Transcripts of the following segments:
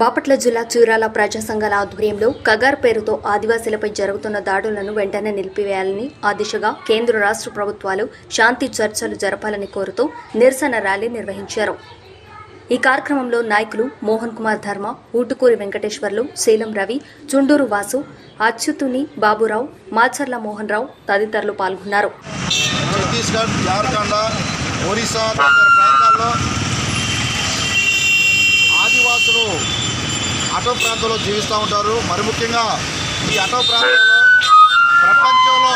బాపట్ల జిల్లా చీరాల ప్రజా సంఘాల ఆధ్వర్యంలో కగార్ పేరుతో ఆదివాసీలపై జరుగుతున్న దాడులను వెంటనే నిలిపివేయాలని ఆ దిశగా కేంద్ర రాష్ట్ర ప్రభుత్వాలు శాంతి చర్చలు జరపాలని కోరుతూ నిరసన ర్యాలీ నిర్వహించారు. ఈ కార్యక్రమంలో నాయకులు మోహన్ కుమార్ ధర్మ ఊటుకూరి వెంకటేశ్వర్లు శీలం రవి చుండూరు వాసు అచ్యుతుని బాబురావు మాచర్ల మోహన్ రావు తదితరులు పాల్గొన్నారు. ఛత్తీస్గఢ్ జార్ఖండ్ ఒరిస్సా ప్రాంతాల్లో ఆదివాసులు అటో ప్రాంతంలో జీవిస్తూ ఉంటారు. మరి ముఖ్యంగా ఈ అటో ప్రాంతంలో ప్రపంచంలో.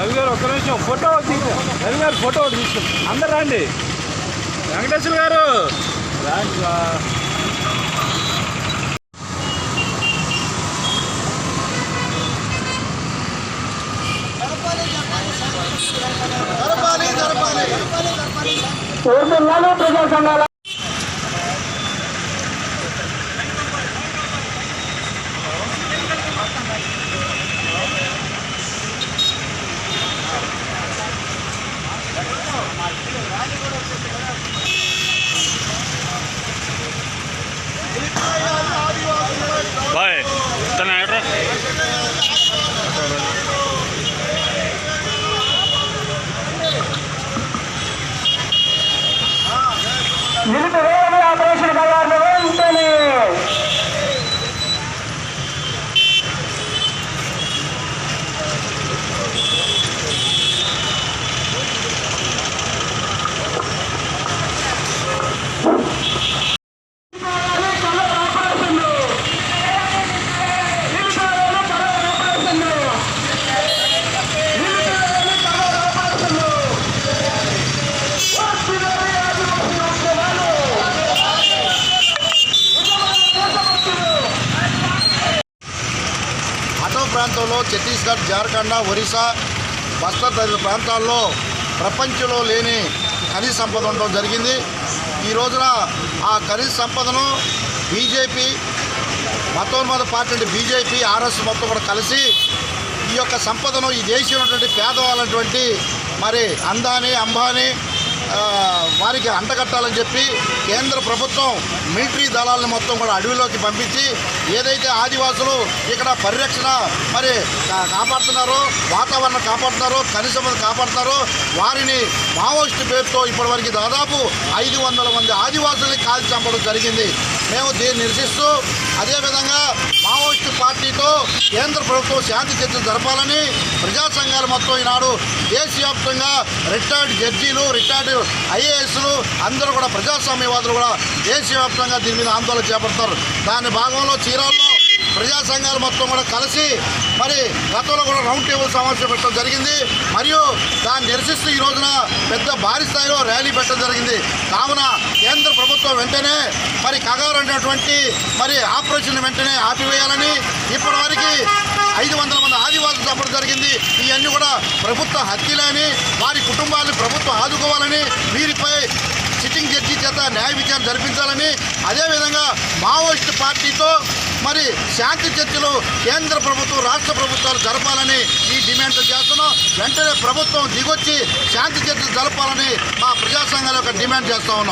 రవి గారు ఒక్క నిమిషం ఫోటో తీసుకో. రవి గారు ఫోటో ఒకటి తీసుకో. అందరు రండి. వెంకటేశ్వర గారు. రాండి 我是哪里都叫上来了。అటో ప్రాంతంలో ఛత్తీస్గఢ్ జార్ఖండ్ ఒరిస్సా బస్తర్ తదితర ప్రాంతాల్లో ప్రపంచంలో లేని ఖనిజ సంపద ఉండడం జరిగింది. ఈ రోజున ఆ ఖనిజ సంపదను బీజేపీ మతోన్మత పార్టీ అంటే బీజేపీ ఆర్ఎస్ మొత్తం కూడా కలిసి ఈ యొక్క సంపదను ఈ దేశంలో ఉన్నటువంటి పేదవాళ్ళటువంటి మరి అందాని అంబానీ వారికి అంటగట్టాలని చెప్పి కేంద్ర ప్రభుత్వం మిలిటరీ దళాలను మొత్తం కూడా అడవిలోకి పంపించి ఏదైతే ఆదివాసులు ఇక్కడ పరిరక్షణ మరి కాపాడుతున్నారో వాతావరణం కాపాడుతున్నారో కనీసం కాపాడుతున్నారో వారిని మావోయిస్టు పేరుతో ఇప్పటివరకు దాదాపు ఐదు వందల మంది ఆదివాసుల్ని కాల్చి చంపడం జరిగింది. మేము దీన్ని నిరసిస్తూ అదేవిధంగా మావోయిస్టు పార్టీతో కేంద్ర ప్రభుత్వం శాంతి చర్చలు జరపాలని ప్రజా సంఘాలు మొత్తం ఈనాడు దేశవ్యాప్తంగా రిటైర్డ్ జడ్జీలు రిటైర్డ్ ఐఏఎస్లు అందరూ కూడా ప్రజాస్వామ్యవాదులు కూడా దేశవ్యాప్తంగా దీని మీద ఆందోళన చేపడతారు. దాని భాగంలో చీరాల్లో ప్రజా సంఘాలు మొత్తం కూడా కలిసి మరి గతంలో కూడా రౌండ్ టేబుల్ సమావేశం పెట్టడం జరిగింది. మరియు దాన్ని నిరసిస్తూ ఈ రోజున పెద్ద భారీ స్థాయిలో ర్యాలీ పెట్టడం జరిగింది. కావున కేంద్ర ప్రభుత్వం వెంటనే మరి కగారు అనేటువంటి మరి ఆపరేషన్ వెంటనే ఆపివేయాలని ఇప్పటివరకు ఐదు వందల మంది ఆదివాసులు చంపడం జరిగింది. ఇవన్నీ కూడా ప్రభుత్వ హత్యలని వారి కుటుంబాలను ప్రభుత్వం ఆదుకోవాలని వీరిపై సిట్టింగ్ జడ్జి చేత న్యాయ విచారణ జరిపించాలని అదేవిధంగా మావోయిస్ట్ పార్టీతో మరి శాంతి చర్చలు కేంద్ర ప్రభుత్వం రాష్ట్ర ప్రభుత్వాలు జరపాలని ఈ డిమాండ్ చేస్తున్నాం. వెంటనే ప్రభుత్వం దిగొచ్చి శాంతి చర్చలు జరపాలని మా ప్రజాసంఘాల యొక్క డిమాండ్ చేస్తా ఉన్నాం.